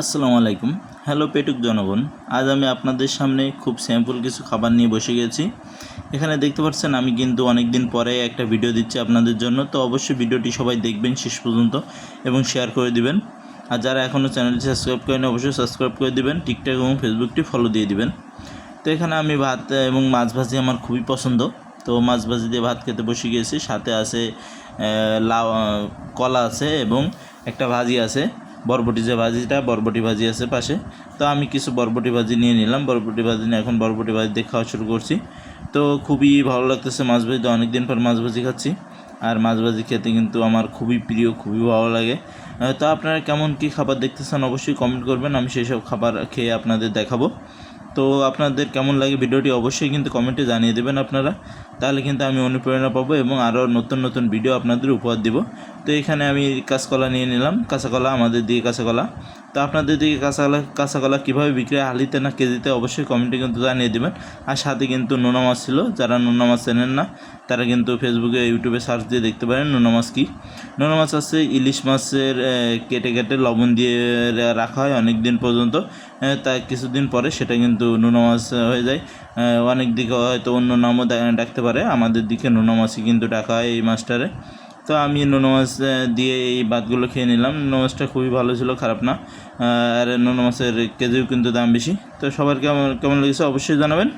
আসসালামু আলাইকুম। হ্যালো পেটুক জনগণ। আজ আমি আপনাদের সামনে খুব স্যাম্পল কিছু খাবার নিয়ে বসে গেছি। এখানে দেখতে পাচ্ছেন, আমি কিন্তু অনেক দিন পরে একটা ভিডিও দিচ্ছি আপনাদের জন্য। তো অবশ্যই ভিডিওটি সবাই দেখবেন শেষ পর্যন্ত এবং শেয়ার করে দিবেন। আর যারা এখনও চ্যানেলটি সাবস্ক্রাইব করেন অবশ্যই সাবস্ক্রাইব করে দিবেন টিকটক এবং ফেসবুকটি ফলো দিয়ে দিবেন। তো এখানে আমি ভাত এবং মাছ ভাজি আমার খুবই পছন্দ। তো মাছ ভাজি দিয়ে ভাত খেতে বসে গিয়েছি সাথে আছে লাউ কলা আছে এবং একটা ভাজি আছে। বরবটি যে ভাজিটা, বরবটি ভাজি আছে পাশে। তো আমি কিছু বরবটি ভাজি নিয়ে নিলাম। বরবটি ভাজি নিয়ে এখন বরবটি ভাজি দিয়ে খাওয়া শুরু করছি। তো খুবই ভালো লাগতেছে মাছ ভাজি। তো অনেক দিন পর মাছ ভাজি খাচ্ছি। আর মাছ ভাজি খেতে কিন্তু আমার খুবই প্রিয়, খুবই ভালো লাগে। তো আপনারা কেমন কী খাবার দেখতেছেন অবশ্যই কমেন্ট করবেন। আমি সেই সব খাবার খেয়ে আপনাদের দেখাবো। তো আপনাদের কেমন লাগে ভিডিওটি অবশ্যই কিন্তু কমেন্টে জানিয়ে দেবেন আপনারা। তাহলে কিন্তু আমি অনুপ্রেরণা পাবো এবং আরও নতুন নতুন ভিডিও আপনাদের উপহার দিব। তো এখানে আমি কাঁচকলা নিয়ে নিলাম। কাঁচাকলা আমাদের দিয়ে কাঁচাকলা। তো আপনাদের দিকে কাঁচাকলা কাঁচাকলা কীভাবে বিক্রি হয়, হালিতে না কেজিতে, অবশ্যই কমেন্টে কিন্তু জানিয়ে দেবেন। আর সাথে কিন্তু নোনা মাছ ছিল, যারা নোনা মাছ চেনেন না, তারা কিন্তু ফেসবুকে, ইউটিউবে সার্চ দিয়ে দেখতে পারেন নোনা মাছ কী। নোনা মাছ আছে, ইলিশ মাছের কেটে কেটে লবণ দিয়ে রাখা হয় অনেক দিন পর্যন্ত তা কিছুদিন পরে সেটা কিন্তু নোনা মাছ হয়ে যায়। অনেক দিকে হয়তো অন্য নামও ডাকতে পারে। আমাদের দিকে নোনা মাছই কিন্তু ডাকা হয় এই মাছটারে। তো আমি নোনা মাছ দিয়ে এই ভাতগুলো খেয়ে নিলাম। নোনা মাছটা খুবই ভালো ছিল, খারাপ না। আর নোনা মাছের কেজিও কিন্তু দাম বেশি। তো সবার কেমন কেমন লেগেছে অবশ্যই জানাবেন।